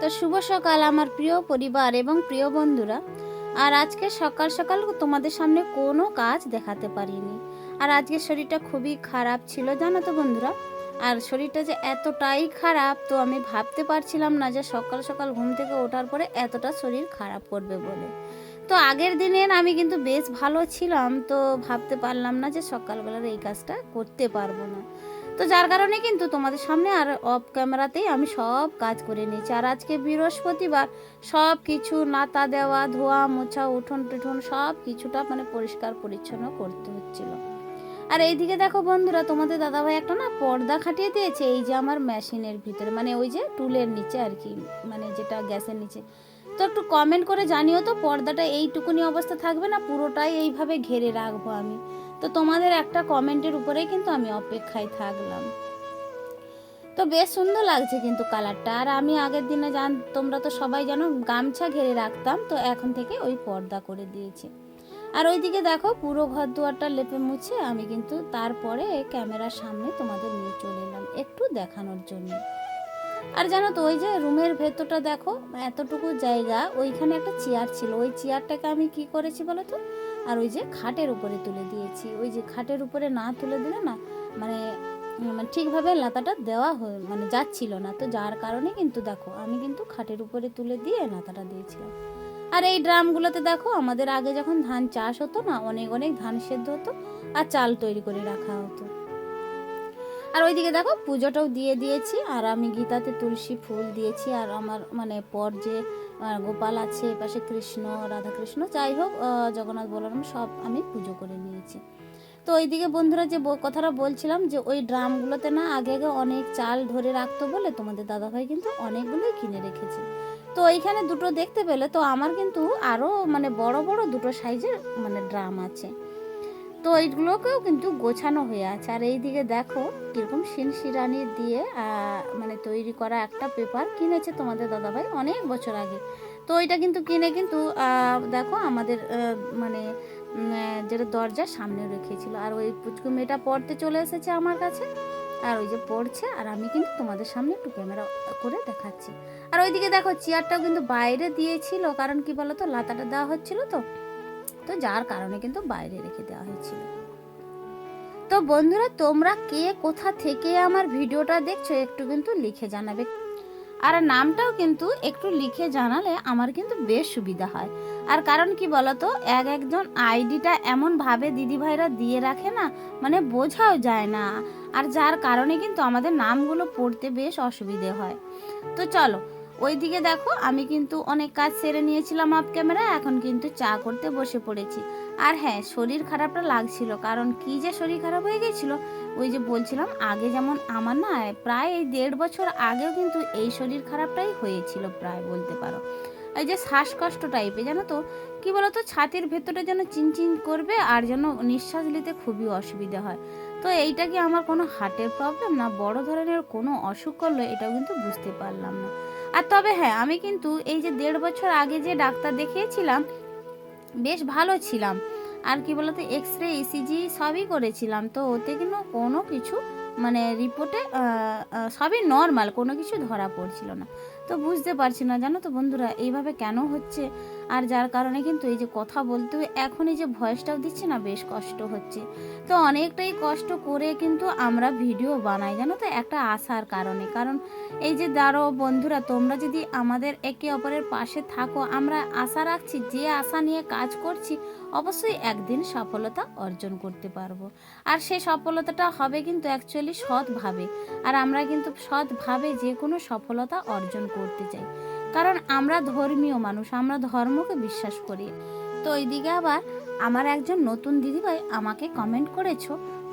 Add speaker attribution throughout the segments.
Speaker 1: তো শুভ সকাল, আমার প্রিয় পরিবার এবং প্রিয় বন্ধুরা। আর আজকে সকাল সকাল তোমাদের সামনে কোনো কাজ দেখাতে পারিনি। আর আজকে শরীরটা খুবই খারাপ ছিল, জানো তো বন্ধুরা? আর শরীরটা যে এতটাই খারাপ, তো আমি ভাবতে পারছিলাম না যে সকাল সকাল ঘুম থেকে ওঠার পরে এতটা শরীর খারাপ করবে বলে। তো আগের দিনের আমি কিন্তু বেশ ভালো ছিলাম, তো ভাবতে পারলাম না যে সকালবেলার এই কাজটা করতে পারব না। তো যার কারণে কিন্তু তোমাদের সামনে আর অফ ক্যামেরাতেই আমি সব কাজ করে নিয়েছি। আর আজকে বৃহস্পতিবার সব কিছু নাতা দেওয়া, ধোয়া, মোছা, উঠোন টুঠোন সব কিছুটা মানে পরিষ্কার পরিচ্ছন্ন করতে হচ্ছিল। আর এইদিকে দেখো বন্ধুরা, তোমাদের দাদাভাই একটা না পর্দা খাটিয়ে দিয়েছে, এই যে আমার মেশিনের ভিতরে মানে ওই যে টুলের নিচে আর কি মানে যেটা গ্যাসের নিচে। তো একটু কমেন্ট করে জানিও তো, পর্দাটা এইটুকুনি অবস্থা থাকবে না পুরোটাই এইভাবে ঘেরে রাখব আমি? তো তোমাদের একটা কমেন্টের উপরেই কিন্তু আমি অপেক্ষায় থাকলাম। তো বেশ সুন্দর লাগছে কিন্তু কালারটা। আর আমি আগের দিনে জান তোমরা তো সবাই জানো, গামছা ঘিরে রাখতাম, তো এখন থেকে ওই পর্দা করে দিয়েছি। আর ওইদিকে দেখো, পুরো ঘর দুয়ারটা লেপে মুছে আমি কিন্তু তারপরে ক্যামেরার সামনে তোমাদের নিয়ে চলে এলাম একটু দেখানোর জন্য। আর জানো তো, ওই যে রুমের ভেতরটা দেখো, এতটুকু জায়গা, ওইখানে একটা চেয়ার ছিল। ওই চেয়ারটাকে আমি কি করেছি বলো তো? আর ওই যে খাটের উপরে তুলে দিয়েছি। ওই যে খাটের উপরে না তুলে দিলে না মানে মানে ঠিকভাবে লাতাটা দেওয়া মানে যাচ্ছিল না। তো যার কারণে কিন্তু দেখো, আমি কিন্তু খাটের উপরে তুলে দিয়ে লাতাটা দিয়েছিলাম। আর এই ড্রামগুলোতে দেখো, আমাদের আগে যখন ধান চাষ হতো না, অনেক অনেক ধান সেদ্ধ হতো আর চাল তৈরি করে রাখা হতো। আর ওইদিকে দেখো, পুজোটাও দিয়ে দিয়েছি। আর আমি গীতাতে তুলসী ফুল দিয়েছি। আর আমার মানে পর যে গোপাল আছে পাশে কৃষ্ণ, রাধাকৃষ্ণ। যাই হোক জগন্নাথ বলরাম সব আমি পুজো করে নিয়েছি। তো ওইদিকে বন্ধুরা যে কথাটা বলছিলাম যে ওই ড্রামগুলোতে না আগে আগে অনেক চাল ধরে রাখতো বলে তোমাদের দাদাভাই কিন্তু অনেকগুলোই কিনে রেখেছে। তো এইখানে দুটো দেখতে পেলে, তো আমার কিন্তু আরও মানে বড় বড় দুটো সাইজের মানে ড্রাম আছে। তো এইগুলোকেও কিন্তু গোছানো হয়ে আছে। আর এইদিকে দেখো কীরকম শিনশিরানি দিয়ে মানে তৈরি করা একটা পেপার কিনেছে তোমাদের দাদাভাই অনেক বছর আগে। তো ওইটা কিন্তু কিনে কিন্তু দেখো আমাদের মানে যেটা দরজার সামনে রেখেছিল। আর ওই পুচকু মেয়েটা পড়তে চলে এসেছে আমার কাছে। আর ওই যে পড়ছে, আর আমি কিন্তু তোমাদের সামনে একটু ক্যামেরা করে দেখাচ্ছি। আর ওইদিকে দেখো চেয়ারটাও কিন্তু বাইরে দিয়েছিল, কারণ কি বলতো, লাতাটা দেওয়া হচ্ছিল তো। তো যার কারণে কিন্তু বাইরে রেখে দেওয়া হয়েছিল। তো বন্ধুরা, তোমরা কে কোথা থেকে আমার ভিডিওটা দেখছ একটু কিন্তু লিখে জানাবে। আর নামটাও কিন্তু একটু লিখে জানালে আমার কিন্তু বেশ সুবিধা হয়। আর কারণ কি বলতো, এক একজন আইডিটা এমনভাবে দিদিভাইরা দিয়ে রাখে না মানে বোঝাও যায় না। আর যার কারণে কিন্তু আমাদের নামগুলো পড়তে বেশ অসুবিধে হয়। তো চলো ওইদিকে দেখো, আমি কিন্তু অনেক কাজ সেরে নিয়েছিলাম অফ ক্যামেরা এখন কিন্তু চা করতে বসে পড়েছি। আর হ্যাঁ শরীর খারাপটা লাগছিল, কারণ কি যে শরীর খারাপ হয়ে গেছিল, ওই যে বলছিলাম, আগে যেমন আমার না, প্রায় এই দেড় বছর আগেও কিন্তু এই শরীর খারাপটাই হয়েছিল প্রায় বলতে পারো। এই যে শ্বাসকষ্ট টাইপে জানো তো? কি বলতো, ছাতির ভেতরে যেন চিনচিন করবে আর যেন নিঃশ্বাস নিতে খুবই অসুবিধা হয়। তো এইটা কি আমার কোনো হার্টের প্রবলেম না, বড় ধরনের কোনো অসুখ করল, এটাও কিন্তু বুঝতে পারলাম না। আর তবে হ্যাঁ আমি কিন্তু এই যে দেড় বছর আগে যে ডাক্তার দেখিয়েছিলাম, বেশ ভালো ছিলাম। আর কি বলতো এক্স রে ইসিজি সবই করেছিলাম। তো ওতে কিন্তু কোনো কিছু মানে রিপোর্টে সবই নর্মাল কোনো কিছু ধরা পড়ছিল না। তো বুঝতে পারছি না, জানো তো বন্ধুরা, এইভাবে কেন হচ্ছে? আর যার কারণে কিন্তু এই যে কথা বলতে এখন এই যে ভয়েসটাও দিচ্ছে না, বেশ কষ্ট হচ্ছে। তো অনেকটাই কষ্ট করে কিন্তু আমরা ভিডিও বানাই, জানো তো? একটা আশার কারণে। কারণ এই যে দাঁড়ো বন্ধুরা, তোমরা যদি আমাদের একে অপরের পাশে থাকো, আমরা আশা রাখছি যে আশা নিয়ে কাজ করছি, অবশ্যই একদিন সফলতা অর্জন করতে পারব। আর সেই সফলতাটা হবে কিন্তু অ্যাকচুয়ালি সৎভাবে। আর আমরা কিন্তু সৎভাবে যে কোনো সফলতা অর্জন করতে চাই। কারণ আমরা ধর্মীয় মানুষ, আমরা ধর্মকে বিশ্বাস করি। তো ওইদিকে আবার আমার একজন নতুন দিদিভাই আমাকে কমেন্ট করেছ,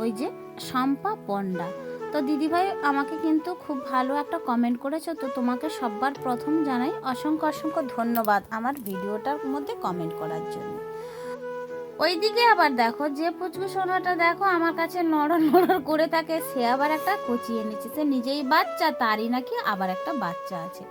Speaker 1: ওই যে শম্পা পণ্ডা। তো দিদিভাই আমাকে কিন্তু খুব ভালো একটা কমেন্ট করেছ, তো তোমাকে সবার প্রথম জানাই অসংখ্য অসংখ্য ধন্যবাদ আমার ভিডিওটার মধ্যে কমেন্ট করার জন্য। ওইদিকে আবার দেখো, যে পুচকু সোনাটা দেখো, আমার কাছে নড়ন নড়ন করে থাকে, সে আবার একটা কচিয়ে এনেছে, সে নিজেই বাচ্চা, তারই নাকি আবার একটা বাচ্চা আছে।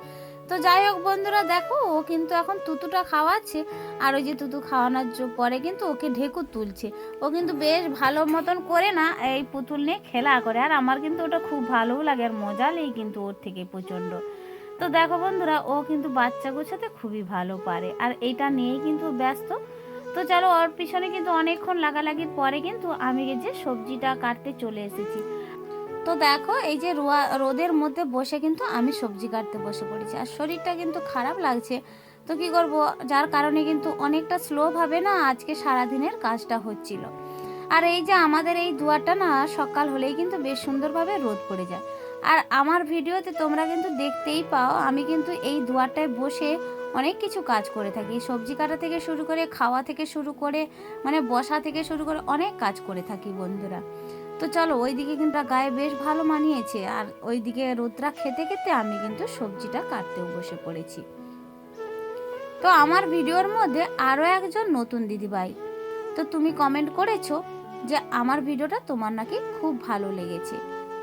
Speaker 1: তো যাই হোক বন্ধুরা, দেখো, ও কিন্তু এখন তুতুটা খাওয়াচ্ছে। আর ওই যে তুতু খাওয়ানোর পরে কিন্তু ওকে ঢেকু তুলছে। ও কিন্তু বেশ ভালো মতন করে না এই পুতুল নিয়ে খেলা করে। আর আমার কিন্তু ওটা খুব ভালোও লাগে আর মজা নেই কিন্তু ওর থেকে প্রচণ্ড। তো দেখো বন্ধুরা, ও কিন্তু বাচ্চা গোছাতে খুবই ভালো পারে। আর এইটা নিয়েই কিন্তু ব্যস্ত। তো চলো ওর পিছনে কিন্তু অনেকক্ষণ লাগালাগির পরে কিন্তু আমি যে সবজিটা কাটতে চলে এসেছি। তো দেখো, এই যে রোয়া, রোদের মধ্যে বসে কিন্তু আমি সবজি কাটতে বসে পড়েছি। আর শরীরটা কিন্তু খারাপ লাগছে। তো কি করব? যার কারণে কিন্তু অনেকটা স্লোভাবে না আজকে সারাদিনের কাজটা হচ্ছিল। আর এই যে আমাদের এই দুয়ারটা না, সকাল হলেই কিন্তু বেশ সুন্দরভাবে রোদ পড়ে যায়। আর আমার ভিডিওতে তোমরা কিন্তু দেখতেই পাও, আমি কিন্তু এই দুয়ারটায় বসে অনেক কিছু কাজ করে থাকি। সবজি কাটা থেকে শুরু করে, খাওয়া থেকে শুরু করে মানে বসা থেকে শুরু করে অনেক কাজ করে থাকি বন্ধুরা। তো চলো, ওইদিকে কিন্তু গায়ে বেশ ভালো মানিয়েছে। আর ওইদিকে রোদ্রা খেতে খেতে আমি কিন্তু সবজিটা কাটতেও বসে পড়েছি। তো আমার ভিডিওর মধ্যে আরও একজন নতুন দিদিভাই। তো তুমি কমেন্ট করেছ যে আমার ভিডিওটা তোমার নাকি খুব ভালো লেগেছে।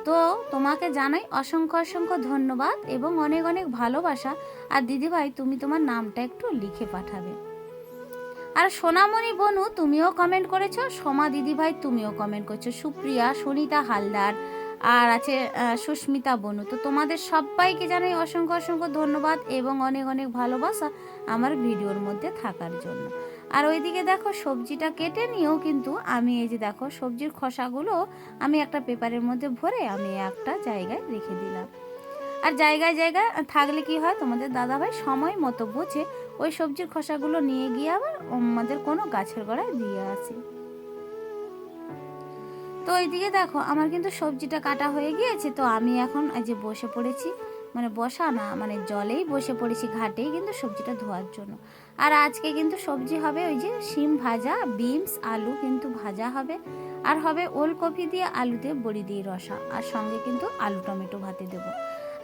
Speaker 1: তো তোমাকে জানাই অসংখ্য অসংখ্য ধন্যবাদ এবং অনেক অনেক ভালোবাসা। আর দিদিভাই, তুমি তোমার নামটা একটু লিখে পাঠাবে। আর সোনামণি বনু, তুমিও কমেন্ট করেছ, সোমা দিদিভাই, তুমিও কমেন্ট করছ, সুপ্রিয়া, সুনিতা হালদার, আর আছে সুস্মিতা বনু। তো তোমাদের সবাইকে জানাই অসংখ্য অসংখ্য ধন্যবাদ এবং অনেক অনেক ভালোবাসা আমার ভিডিওর মধ্যে থাকার জন্য। আর ওইদিকে দেখো, সবজিটা কেটে নিয়েও কিন্তু আমি এই যে দেখো, সবজির খোসাগুলো আমি একটা পেপারের মধ্যে ভরে আমি একটা জায়গায় রেখে দিলাম। আর জায়গায় জায়গায় থাকলে কি হয় তোমাদের দাদাভাই সময় মতো বুঝে ওই সবজির খোসাগুলো নিয়ে গিয়ে আবার আমাদের কোনো গাছের গোড়ায় দিয়ে আসে। তো এইদিকে দেখো, আমার কিন্তু সবজিটা কাটা হয়ে গিয়েছে, তো আমি এখন এই যে বসে পড়েছি মানে বসা না মানে জলেই বসে পড়েছি ঘাটেই কিন্তু সবজিটা ধোয়ার জন্য। আর আজকে কিন্তু সবজি হবে ওই যে শিম ভাজা, বিনস, আলু কিন্তু ভাজা হবে, আর হবে ওলকপি দিয়ে আলু দিয়ে বড়ি দিয়ে রসা, আর সঙ্গে কিন্তু আলু টমেটো ভাতে দেবো।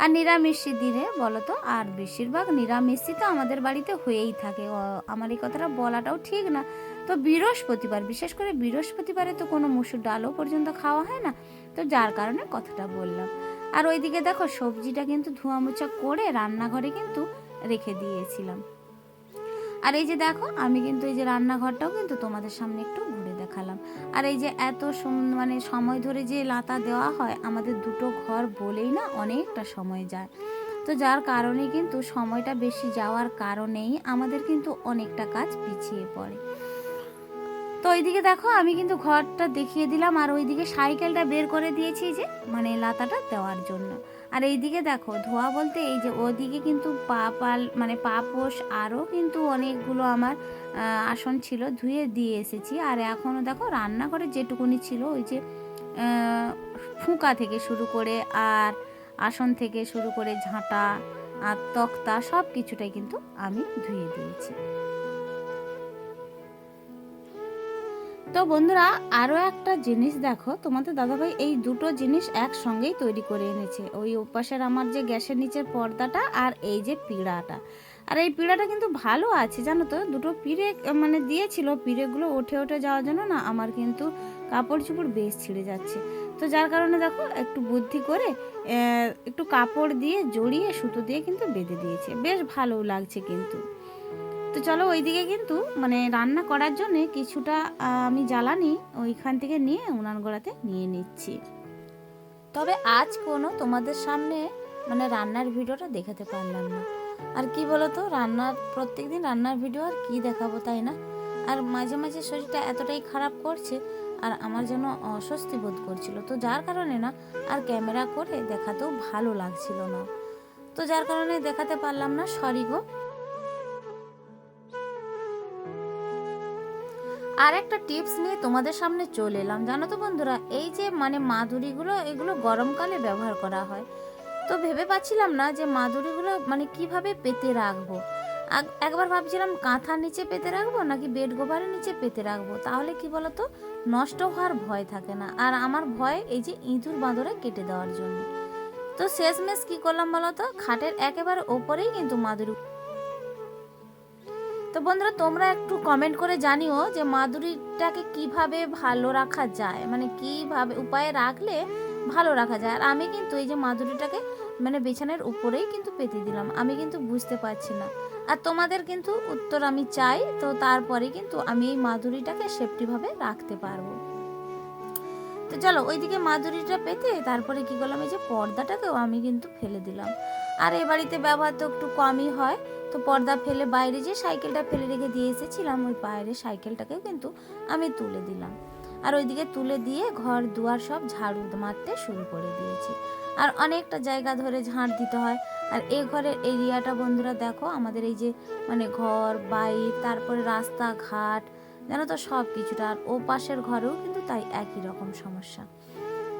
Speaker 1: আর নিরামিষি দিনে বলো তো আর বেশিরভাগ নিরামিষি তো আমাদের বাড়িতে হয়েই থাকে। আমার এই কথাটা বলাটাও ঠিক না। তো বৃহস্পতিবার, বিশেষ করে বৃহস্পতিবারে তো কোনো মুসুর ডালও পর্যন্ত খাওয়া হয় না। তো যার কারণে কথাটা বললাম। আর ওইদিকে দেখো, সবজিটা কিন্তু ধোয়া মোছা করে রান্নাঘরে কিন্তু রেখে দিয়েছিলাম। আর এই যে দেখো, আমি কিন্তু এই যে রান্নাঘরটাও কিন্তু তোমাদের সামনে একটু দেখালাম। আর এই যে এত মানে সময় ধরে যে লাতা দেওয়া হয়, আমাদের দুটো ঘর বলেই না অনেকটা সময় যায়। তো যার কারণে কিন্তু সময়টা বেশি যাওয়ার কারণেই আমাদের কিন্তু অনেকটা কাজ পিছিয়ে পড়ে। তো ওইদিকে দেখো, আমি কিন্তু ঘরটা দেখিয়ে দিলাম, আর ওইদিকে সাইকেলটা বের করে দিয়েছি যে মানে লাতাটা দেওয়ার জন্য। আর এইদিকে দেখো, ধোয়া বলতে এই যে ওদিকে কিন্তু পা পাল মানে পাপোশ আরও কিন্তু অনেকগুলো আমার আসন ছিল ধুয়ে দিয়ে এসেছি। আর এখনও দেখো রান্নাঘরে যেটুকুনি ছিল ওই যে ফুঁকা থেকে শুরু করে আর আসন থেকে শুরু করে ঝাঁটা আর তক্তা সব কিছুটাই কিন্তু আমি ধুয়ে দিয়েছি। তো বন্ধুরা আরও একটা জিনিস দেখো। তোমাদের দাদাভাই এই দুটো জিনিস একসঙ্গেই তৈরি করে এনেছে। ওই ওপাশের আমার যে গ্যাসের নিচের পর্দাটা আর এই যে পিঁড়াটা। আর এই পিঁড়াটা কিন্তু ভালো আছে, জানো তো? দুটো পিঁড়ে মানে দিয়েছিল, পিঁড়েগুলো ওঠে ওঠে যাওয়ার জন্য না আমার কিন্তু কাপড় চোপড় বেশ ছিঁড়ে যাচ্ছে। তো যার কারণে দেখো, একটু বুদ্ধি করে একটু কাপড় দিয়ে, জড়িয়ে, সুতো দিয়ে কিন্তু বেঁধে দিয়েছে। বেশ ভালো লাগছে কিন্তু। তো চলো ওইদিকে কিন্তু মানে রান্না করার জন্য কিছুটা আমি জ্বালানি ওইখান থেকে নিয়ে উনান গোড়াতে নিয়ে নিচ্ছি। তবে আজ কোনো তোমাদের সামনে মানে রান্নার ভিডিওটা দেখাতে পারলাম না। আর কি বলতো, রান্নার, প্রত্যেকদিন রান্নার ভিডিও আর কি দেখাবো তাই না? আর মাঝে মাঝে শরীরটা এতটাই খারাপ করছে আর আমার যেন অস্বস্তি বোধ করছিল। তো যার কারণে না, আর ক্যামেরা করে দেখাতেও ভালো লাগছিল না। তো যার কারণে দেখাতে পারলাম না, সরি গো। আর একটা টিপস নিয়ে তোমাদের সামনে চলে এলাম। জানো তো বন্ধুরা, এই যে মানে মাদুরিগুলো, এগুলো গরমকালে ব্যবহার করা হয়। তো ভেবে পাচ্ছিলাম না যে মাদুরিগুলো মানে কীভাবে পেতে রাখব। একবার ভাবছিলাম কাঁথার নিচে পেতে রাখব নাকি বেড গোভারের নিচে পেতে রাখব? তাহলে কি বলতো, নষ্ট হওয়ার ভয় থাকে না। আর আমার ভয় এই যে ইঁদুর বাঁদরে কেটে দেওয়ার জন্য। তো শেষমেশ কি করলাম বলতো, খাটের একেবারে ওপরেই কিন্তু মাদুরি তো বন্ধুরা, তোমরা একটু কমেন্ট করে জানিও যে মাদুরিটাকে কীভাবে ভালো রাখা যায়। মানে কীভাবে, উপায়ে রাখলে ভালো রাখা যায়। আর আমি কিন্তু এই যে মাদুরিটাকে মানে বিছানার উপরেই কিন্তু পেতে দিলাম। আমি কিন্তু বুঝতে পারছি না। আর তোমাদের কিন্তু উত্তর আমি চাই, তো তারপরে কিন্তু আমি এই মাদুরিটাকে সেফটিভাবে রাখতে পারব। তো চলো, ওইদিকে মাদুরিটা পেতে তারপরে কি করলাম, এই যে পর্দাটাকেও আমি কিন্তু ফেলে দিলাম। আর এ বাড়িতে ব্যবহার তো একটু কমই হয়। তো পর্দা ফেলে বাইরে যে সাইকেলটা ফেলে রেখে দিয়ে এসেছিলাম, ওই বাইরে সাইকেলটাকেও কিন্তু আমি তুলে দিলাম। আর ওইদিকে তুলে দিয়ে ঘর, দুয়ার সব ঝাড়ু মারতে শুরু করে দিয়েছি। আর অনেকটা জায়গা ধরে ঝাঁট দিতে হয়। আর এই ঘরের এরিয়াটা বন্ধুরা দেখো, আমাদের এই যে মানে ঘর বাইর তারপরে রাস্তাঘাট জানো তো সব কিছুটা। আর ও পাশের ঘরেও কিন্তু তাই একই রকম সমস্যা।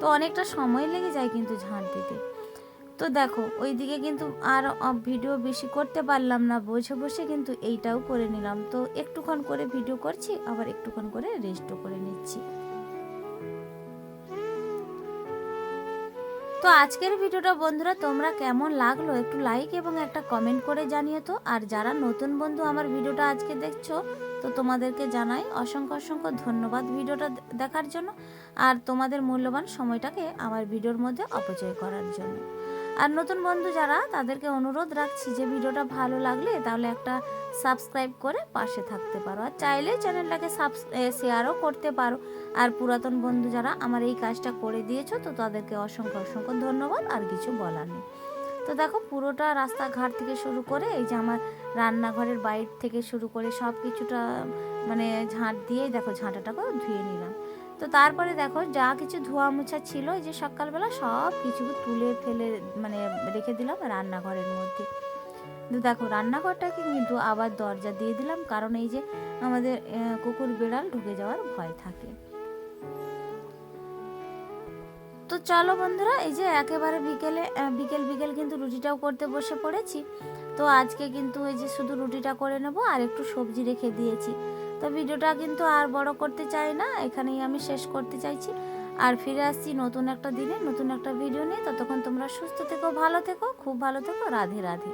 Speaker 1: তো অনেকটা সময় লেগে যায় কিন্তু ঝাঁট দিতে। তো দেখো, ওইদিকে কিন্তু আর ভিডিও বেশি করতে পারলাম না, বসে বসে কিন্তু এইটাও করে নিলাম। তো একটুক্ষণ করে ভিডিও করছি, আবার একটুক্ষণ করে রেস্টও করে নিচ্ছি। তো আজকের ভিডিওটা বন্ধুরা তোমরা কেমন লাগল একটু লাইক এবং একটা কমেন্ট করে জানিয়ে তো। আর যারা নতুন বন্ধু আমার ভিডিওটা আজকে দেখছ, তো তোমাদেরকে জানাই অসংখ্য অসংখ্য ধন্যবাদ ভিডিওটা দেখার জন্য। আর তোমাদের মূল্যবান সময়টাকে আমার ভিডিওর মধ্যে অপচয় করার জন্য। আর নতুন বন্ধু যারা, তাদেরকে অনুরোধ রাখছি যে ভিডিওটা ভালো লাগলে তাহলে একটা সাবস্ক্রাইব করে পাশে থাকতে পারো। আর চাইলে চ্যানেলটাকে সাবস শেয়ারও করতে পারো। আর পুরাতন বন্ধু যারা আমার এই কাজটা করে দিয়েছ, তো তাদেরকে অসংখ্য অসংখ্য ধন্যবাদ, আর কিছু বলার নেই। তো দেখো, পুরোটা রাস্তাঘাট থেকে শুরু করে এই যে আমার রান্নাঘরের বাইর থেকে শুরু করে সব কিছুটা মানে ঝাঁট দিয়েই দেখো ঝাঁটাটাকেও ধুয়ে নিলাম। তো তারপরে দেখো যা কিছু ধোয়া মোছা ছিল যে সকালবেলা সব কিছু তুলে ফেলে মানে রেখে দিলাম রান্নাঘরের মধ্যে। তো দেখো রান্নাঘরটাকে কিন্তু আবার দরজা দিয়ে দিলাম, কারণ এই যে আমাদের কুকুর বিড়াল ঢুকে যাওয়ার ভয় থাকে। তো চলো বন্ধুরা, এই যে একেবারে বিকেলে বিকেল বিকেল কিন্তু রুটিটাও করতে বসে পড়েছি। তো আজকে কিন্তু এই যে শুধু রুটিটা করে নেব আর একটু সবজি রেখে দিয়েছি। তো ভিডিওটা কিন্তু আর বড় করতে চাই না, এখানেই আমি শেষ করতে চাইছি। আর ফিরে আসছি নতুন একটা দিনে, নতুন একটা ভিডিও নিয়ে। ততক্ষণ তোমরা সুস্থ থেকো, ভালো থেকো, খুব ভালো থেকো। রাধে রাধে।